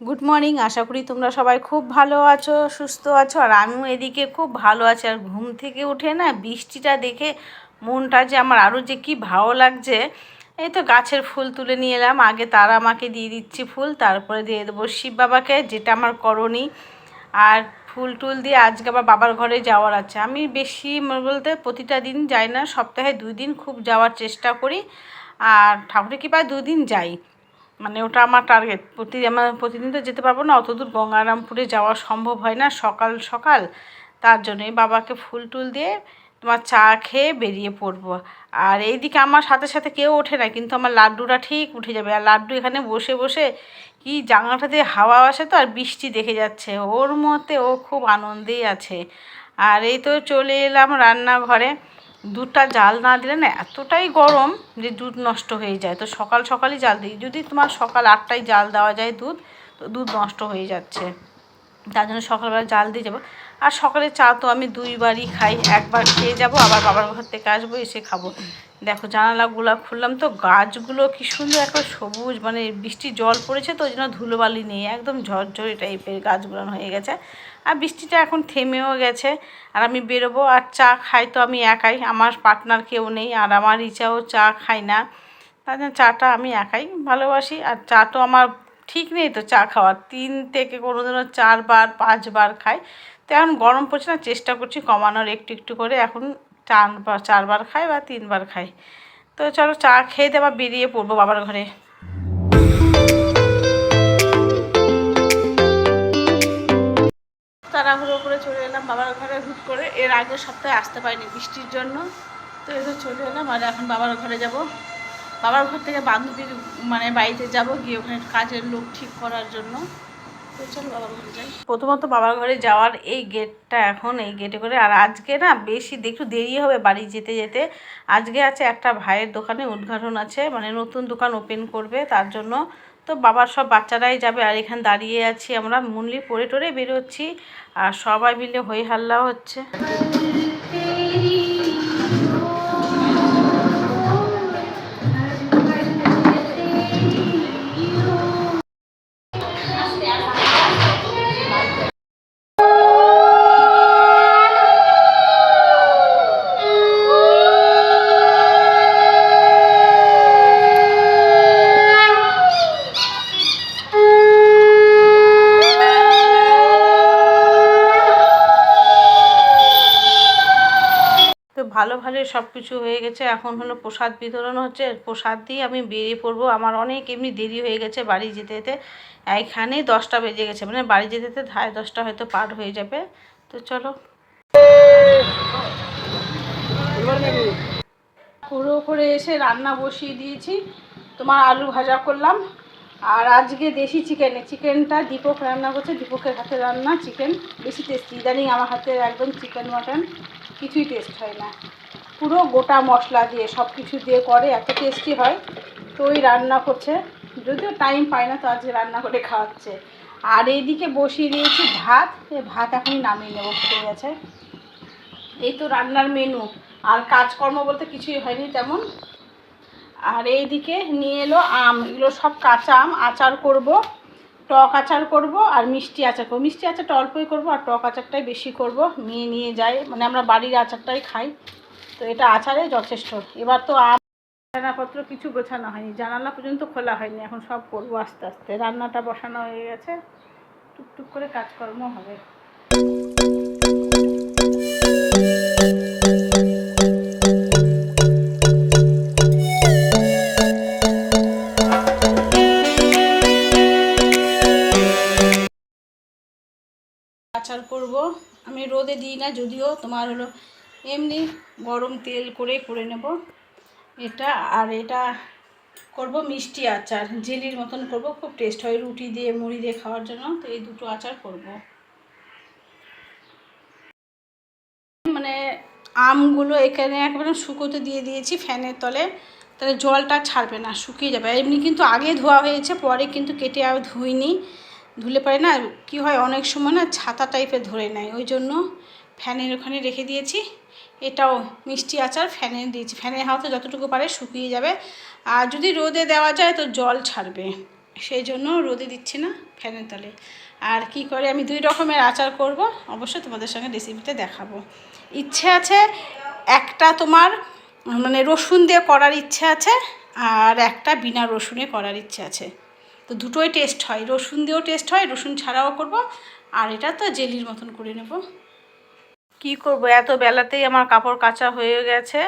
Good morning আশা করি তোমরা সবাই খুব ভালো আছো, সুস্থ আছো, আর আমিও এদিকে খুব ভালো আছি। আর ঘুম থেকে উঠে না বৃষ্টিটা দেখে মনটা যে আমার আরও যে কি ভালো লাগছে, এই তো গাছের ফুল তুলে নিয়ে এলাম। আগে তারা আমাকে দিয়ে দিচ্ছি ফুল, তারপরে দিয়ে দেবো শিব বাবাকে, যেটা আমার করণী। আর ফুল টুল দিয়ে আজকে আবার বাবার ঘরে যাওয়ার আছে। আমি বেশি বলতে প্রতিটা দিন যাই না, সপ্তাহে দুই দিন খুব যাওয়ার চেষ্টা করি। আর ঠাকুরের কৃপায় দুদিন যাই। মানে ওটা আমার টার্গেট প্রতি আমার প্রতিদিন তো যেতে পারব না, অত দূর গঙ্গারামপুরে যাওয়া সম্ভব হয় না সকাল সকাল। তার জন্যই বাবাকে ফুল টুল দিয়ে তোমার চা খেয়ে বেরিয়ে পড়ব। আর এইদিকে আমার সাথে সাথে কেউ ওঠে না, কিন্তু আমার লাড্ডুটা ঠিক উঠে যাবে। আর লাড্ডু এখানে বসে বসে কি জানলাটা দিয়ে হাওয়া আসে তো, আর বৃষ্টি দেখে যাচ্ছে। ওর মতে ও খুব আনন্দেই আছে। আর এই তো চলে এলাম রান্নাঘরে। দুধটা জাল না দিলে না এতটাই গরম যে দুধ নষ্ট হয়ে যায়। তো সকাল সকালই জাল দিই। যদি তোমার সকাল আটটায় জাল দেওয়া যায় দুধ, তো দুধ নষ্ট হয়ে যাচ্ছে। তার জন্য সকালবেলা জাল দিয়ে যাব। আর সকালে চা তো আমি দুইবারই খাই, একবার খেয়ে যাব, আবার বাবার ঘর থেকে আসব, এসে খাব। দেখো জানালাগুলো খুললাম তো, গাছগুলো কি সুন্দর একটা সবুজ মানে বৃষ্টি জল পড়েছে তো, ওই জন্য ধুলোবালি নেই, একদম ঝরঝরে টাইপের গাছগুলো হয়ে গেছে। আর বৃষ্টিটা এখন থেমেও গেছে, আর আমি বেরোবো, আর চা খাই তো আমি একাই, আমার পার্টনার কেউ নেই, আর আমার ইচ্ছাও চা খাই না। তার জন্য চাটা আমি একাই ভালোবাসি, আর চা তো আমার ঠিক নেই তো চা খাওয়ার তিন থেকে কোনো দিনও চারবার, পাঁচবার খাই। তো এখন গরম পড়ছে না, চেষ্টা করছি কমানোর একটু একটু করে। এখন চার চারবার খাই বা তিনবার খাই। তো চলো চা খেয়ে দেবা বেরিয়ে পড়ব বাবার ঘরে। তাড়াহুড়ো করে চলে এলাম বাবার ঘরে হুট করে। এর আগের সপ্তাহে আসতে পারিনি বৃষ্টির জন্য। তো এসে চলে এলাম আর এখন বাবার ঘরে যাব। বাবার ঘর থেকে বান্ধবীর মানে বাড়িতে যাব, গিয়ে ওখানে কাজের লোক ঠিক করার জন্য। প্রথমত বাবার ঘরে যাওয়ার এই গেটটা এখন, এই গেটে করে। আর আজকে না বেশি একটু দেরি হবে বাড়ি যেতে যেতে। আজকে আছে একটা ভাইয়ের দোকানে উদ্ঘাটন আছে মানে নতুন দোকান ওপেন করবে তার জন্য। তো বাবার সব বাচ্চারাই যাবে, আর এখানে দাঁড়িয়ে আছি আমরা। মুনলি পরে টরে বেরোচ্ছি, আর সবাই মিলে হই হাল্লা হচ্ছে। ভালো ভালো সব কিছু হয়ে গেছে। এখন হলো প্রসাদ বিতরণ হচ্ছে। প্রসাদ দিয়ে আমি বেরিয়ে পড়ব। আমার অনেক এমনি দেরি হয়ে গেছে বাড়ি যেতে যেতে। এইখানেই দশটা বেজে গেছে। মানে বাড়ি যেতে যেতে ধায় দশটা হয়তো পার হয়ে যাবে। তো চলো। পুরো করে এসে রান্না বসিয়ে দিয়েছি। তোমার আলু ভাজা করলাম। আর আজকে দেশি চিকেন। চিকেনটা দীপক রান্না করছে। দীপকের হাতে রান্না। চিকেন বেশি টেস্টি ইদানিং আমার হাতে একদম চিকেন মাটন কিছুই টেস্ট হয় না। পুরো গোটা মশলা দিয়ে সব কিছু দিয়ে করে, এত টেস্টি হয়। তো ওই রান্না করছে যদিও টাইম পায় না, তো আজকে রান্না করে খাওয়াচ্ছে। আর এইদিকে বসিয়ে দিয়েছি ভাত। এই ভাত এখনই নামিয়ে নেব, ফুটে গেছে। এই তো রান্নার মেনু আর কাজকর্ম বলতে কিছুই হয়নি তেমন। আর এইদিকে নিয়ে এলো আম। এগুলো সব কাঁচা আম। আচার করব। টক আচার করব আর মিষ্টি আচার করব। মিষ্টি আচারটা অল্পই করব আর টক আচারটাই বেশি করব। মেয়ে নিয়ে যায় মানে আমরা বাড়ির আচারটাই খাই। তো এটা আচারে যথেষ্ট। এবার তো আম কিছু গোছানো হয়নি। জানালা পর্যন্ত খোলা হয়নি। এখন সব করব আস্তে আস্তে। রান্নাটা বসানো হয়ে গেছে। টুকটুক করে কাজকর্ম হবে। আচার করব। আমি রোদে দিই না, যদিও তোমার হলো এমনি গরম তেল করে করে নেব। এটা আর এটা করব মিষ্টি আচার, জেলির মতন করব, খুব টেস্ট হয় রুটি দিয়ে, মুড়ি দিয়ে খাওয়ার জন্য, তো এই দুটো আচার করব। মানে আমগুলো এখানে একবারে শুকোতে দিয়ে দিয়েছি ফ্যানের তলে, তাহলে জলটা ছাড়বে না, শুকিয়ে যাবে। এমনি কিন্তু আগে ধোয়া হয়েছে, পরে কিন্তু কেটে আর ধুইনি। ধুলে পারে না, কি হয় অনেক সময় না ছাতা টাইপের ধরে নেয়, ওই জন্য ফ্যানের ওখানে রেখে দিয়েছি। এটাও মিষ্টি আচার, ফ্যানে দিয়েছি। ফ্যানের হাওয়াতে যতটুকু পারে শুকিয়ে যাবে। আর যদি রোদে দেওয়া যায় তো জল ছাড়বে, সেই জন্য রোদে দিচ্ছি না ফ্যানের তলে। আর কি করে আমি দুই রকমের আচার করব, অবশ্যই তোমাদের সঙ্গে রেসিপিটা দেখাবো। ইচ্ছে আছে একটা তোমার মানে রসুন দিয়ে করার ইচ্ছে আছে, আর একটা বিনা রসুনে করার ইচ্ছে আছে। তো দুটোই টেস্ট হয়। রসুন দিয়েও টেস্ট হয়, রসুন ছাড়াও করব, আর এটা তো জেলির মতন করে নেব। কি করব? এত বেলাতেই আমার কাপড় কাঁচা হয়ে গেছে।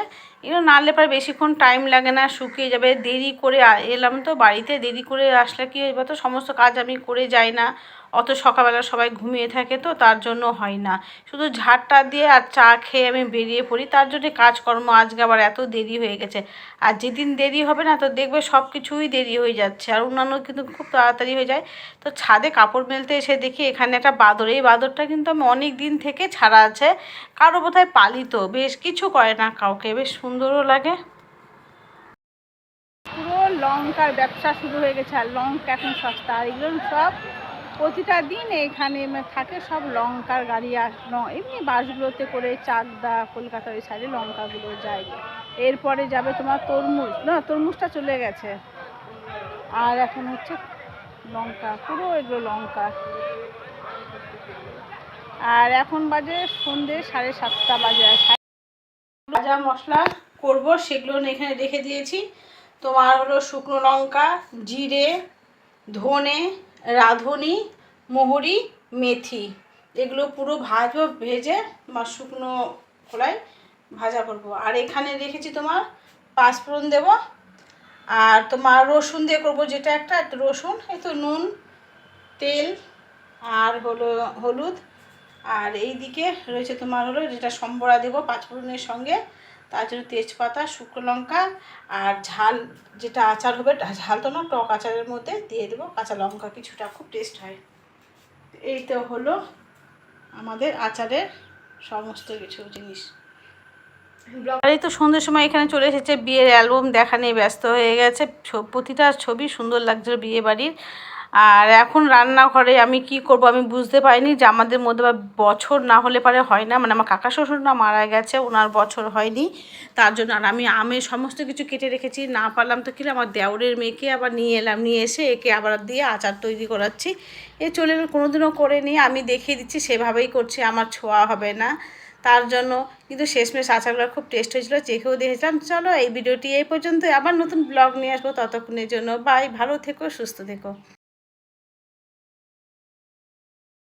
এগুলো নাড়লে পরে বেশিক্ষণ টাইম লাগে না, শুকিয়ে যাবে। দেরি করে এলাম তো বাড়িতে, দেরি করে আসলে কি হবে তো? সমস্ত কাজ আমি করে যাই না। অত সকালবেলা সবাই ঘুমিয়ে থাকে তো, তার জন্য হয় না। শুধু ঝাড়টা দিয়ে আর চা খেয়ে আমি বেরিয়ে পড়ি। তার জন্য কাজকর্ম আজকে আবার এত দেরি হয়ে গেছে। আর যেদিন দেরি হবে না, তো দেখবে সব কিছুই দেরি হয়ে যাচ্ছে। আর অন্যান্য কিন্তু খুব তাড়াতাড়ি হয়ে যায়। তো ছাদে কাপড় মেলতে এসে দেখি এখানে একটা বাদর। এই বাদরটা কিন্তু আমি অনেক দিন থেকে ছাড়া আছে। কারও বোধহয় পালিত। বেশ কিছু করে না কাউকে। বেশ সুন্দরও লাগে। পুরো লঙ্কার ব্যবসা শুরু হয়ে গেছে আর লঙ্কা এখন সস্তা। আর এগুলো সব প্রতিটা দিন এখানে মানে থাকে সব লঙ্কার গাড়ি আর এমনি বাসগুলোতে করে চাকদা, কলকাতা ওই সাইডে লঙ্কাগুলো যায়। এরপরে যাবে তোমার তরমুজ। না, তরমুজটা চলে গেছে। আর এখন হচ্ছে লঙ্কা, পুরো এগুলো লঙ্কা। আর এখন বাজে সন্ধে সাড়ে সাতটা বাজে। ভাজা মশলা করব, সেগুলো এখানে রেখে দিয়েছি। তোমার হলো শুকনো লঙ্কা, জিরে, ধনে, রাঁধুনি, মোহরি, মেথি। এগুলো পুরো ভাজবো, ভেজে বা শুকনো খোলায় ভাজা করব। আর এখানে রেখেছি তোমার পাঁচফোড়ন দেব, আর তোমার রসুন দিয়ে করব যেটা একটা, রসুন এই তো নুন, তেল, আর হলো হলুদ। আর এই দিকে রয়েছে তোমার হলো যেটা সম্বরা দেবো, পাঁচফোড়নের সঙ্গে। তার জন্য তেজপাতা, শুকনো লঙ্কা আর ঝাল যেটা আচার হবে ঝাল তো না, টক আচারের মধ্যে দিয়ে দেবো। কাঁচা লঙ্কা কিছুটা খুব টেস্ট হয়। এই তো হলো আমাদের আচারের সমস্ত কিছু জিনিস। এই তো সন্ধ্যের সময় এখানে চলে এসেছে, বিয়ের অ্যালবাম দেখা নিয়ে ব্যস্ত হয়ে গেছে। প্রতিটা ছবি সুন্দর লাগছিল বিয়ে বাড়ির আর এখন রান্নাঘরে আমি কি করব আমি বুঝতে পারিনি যে আমাদের মধ্যে বা বছর না হলে পারে হয় না। মানে আমার কাকা শ্বশুর না মারা গেছে, ওনার বছর হয়নি। তার জন্য আর আমি আমের সমস্ত কিছু কেটে রেখেছি। না পারলাম তো কি আমার দেওরের মেয়েকে আবার নিয়ে এলাম, নিয়ে এসে একে আবার দিয়ে আচার তৈরি করাচ্ছি। এ চলে কোনোদিনও করে নিয়ে আমি দেখিয়ে দিচ্ছি, সেভাবেই করছি, আমার ছোঁয়া হবে না। তার জন্য কিন্তু শেষমেশ আচারগুলো খুব টেস্ট হয়েছিল, চেখেও দেখেছিলাম। চলো এই ভিডিওটি এই পর্যন্ত আবার নতুন ব্লগ নিয়ে আসব। ততক্ষণের জন্য বাই ভালো থেকো, সুস্থ থেকো।